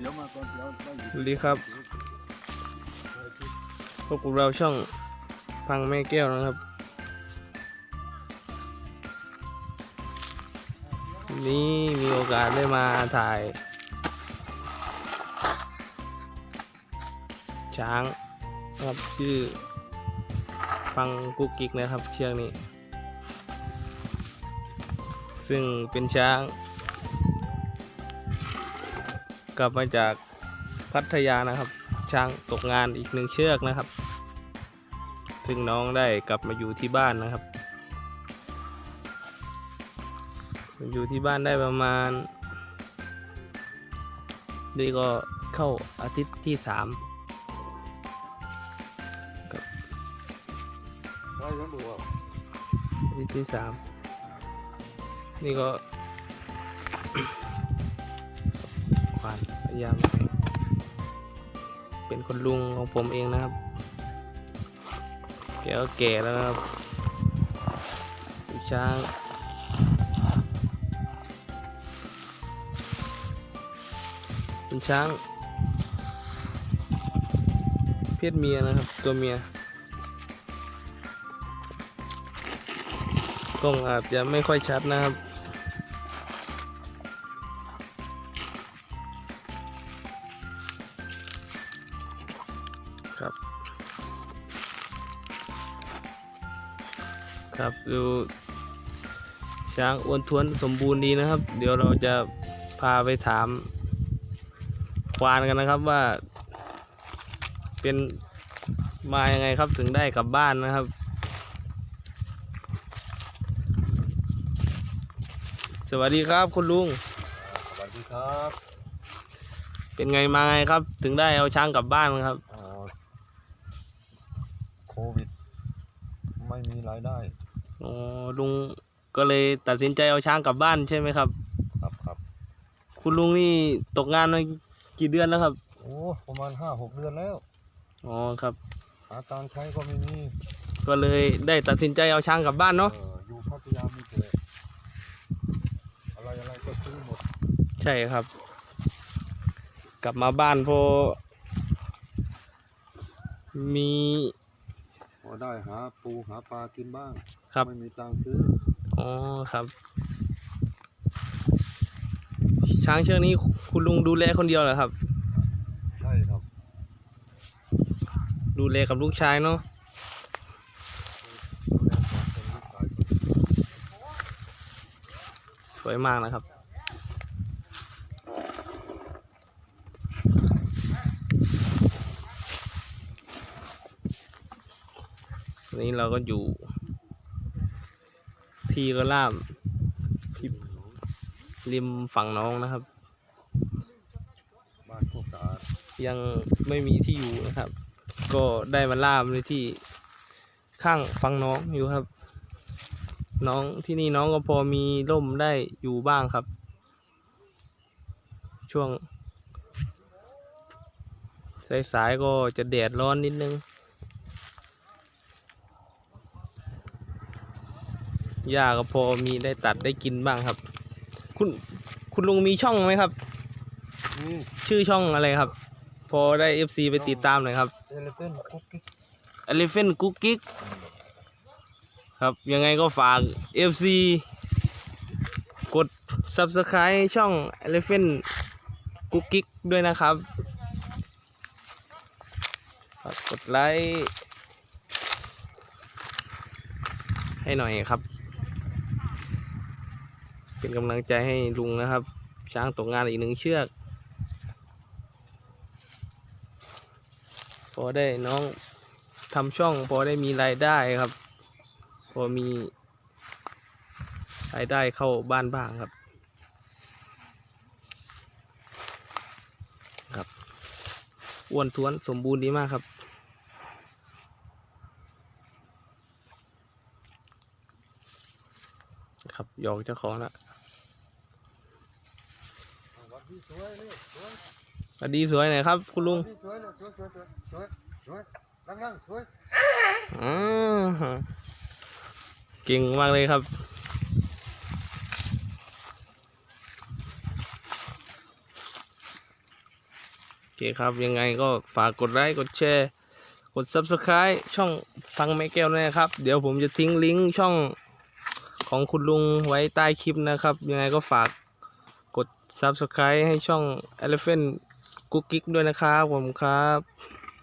สวัสดีครับพวกเราช่องพังแม่แก้วนะครับ นี้มีโอกาสได้มาถ่าย ช้างนะครับชื่อฟังกุ๊กกิ๊กนะครับเชือกนี้ ซึ่งเป็นช้าง กลับมาจากพัทยานะครับ ช้างตกงานอีกหนึ่งเชือกนะครับ ซึ่งน้องได้กลับมาอยู่ที่บ้านนะครับ อยู่ที่บ้านได้ประมาณนี่ก็เข้าอาทิตย์ที่สามอาทิตย์ที่สามนี่ก็ ควานพยายามเป็นคนลุงของผมเองนะครับ แกก็แก่แล้วนะครับช้างเป็นช้าง เพศเมียนะครับ ตัวเมียกล้องอาจจะไม่ค่อยชัดนะครับ ครับดูช้างอ้วนท้วนสมบูรณ์ดีนะครับ เดี๋ยวเราจะพาไปถามควานกันนะครับว่า เป็นมายังไงครับถึงได้กลับบ้านนะครับ สวัสดีครับคุณลุง สวัสดีครับ เป็นไงมาไงครับ ถึงได้เอาช้างกลับบ้านครับอ๋อโควิด ไม่มีรายได้ อ๋อลุงก็เลยตัดสินใจเอาช้างกลับบ้านใช่ไหมครับ ครับครับคุณลุงนี่ตกงานมากี่เดือนแล้วครับโอ้ประมาณห้าหกเดือนแล้วอ๋อครับ หาตังค์ใช้ก็ไม่มีก็เลยได้ตัดสินใจเอาช้างกลับบ้านเนาะเอออยู่พัทยามีแต่อะไรอะไรก็ซื้อหมดใช่ครับ กลับมาบ้านพอมีพ อได้หาปูหาปลากินบ้างครับ ไม่มีตังค์ซื้ออ๋อครับ ช้างเชือกนี้คุณลุงดูแลคนเดียวเหรอครับ ใช่ครับดูแลกับลูกชายเนาะดูแลสองคนลูกชายคนสวยมากนะครับ นี้เราก็อยู่ ที่กระล่ามที่ริมฝั่งน้องนะครับ บ้านพวกตายังไม่มีที่อยู่นะครับ ก็ได้มาล่ามในที่ข้างฝั่งน้องอยู่ครับ น้องที่นี่น้องก็พอมีร่มได้อยู่บ้างครับ ช่วงสายๆก็จะแดดร้อนนิดนึง หญ้าก็พอมีได้ตัดได้กินบ้างครับ คุณคุณลุงมีช่องไหมครับ นี่ชื่อช่องอะไรครับ พอได้ FC ไปติดตามหน่อยครับ เอเลเฟนคุกกิ๊ก Elephant Cookie ครับยังไงก็ฝาก FC กด Subscribe ช่อง Elephant Cookie ด้วยนะครับฝากกดไลค์ให้หน่อยครับ เป็นกำลังใจให้ลุงนะครับ ช้างตกงานอีกหนึ่งเชือก พอได้น้องทำช่องพอได้มีรายได้ครับ พอมีรายได้เข้าบ้านบ้างครับครับอ้วนท้วนสมบูรณ์ดีมากครับ ครับหยอกเจ้าของละดีสวัสดีสวยหน่อยครับ คุณลุงสวยเลยสวยสวยสวยสวยสวยนั่งนั่งสวยอ่าเก่งมากเลยครับเคครับ ยังไงก็ฝากกดไลค์กดแชร์ กด Subscribe ช่องฟังแม่แก้วนะครับ เดี๋ยวผมจะทิ้งลิงก์ช่อง ของคุณลุงไว้ใต้คลิปนะครับ ยังไงก็ฝากกด Subscribe ให้ช่อง Elephant กุ๊กกิ๊กด้วยนะครับผมครับ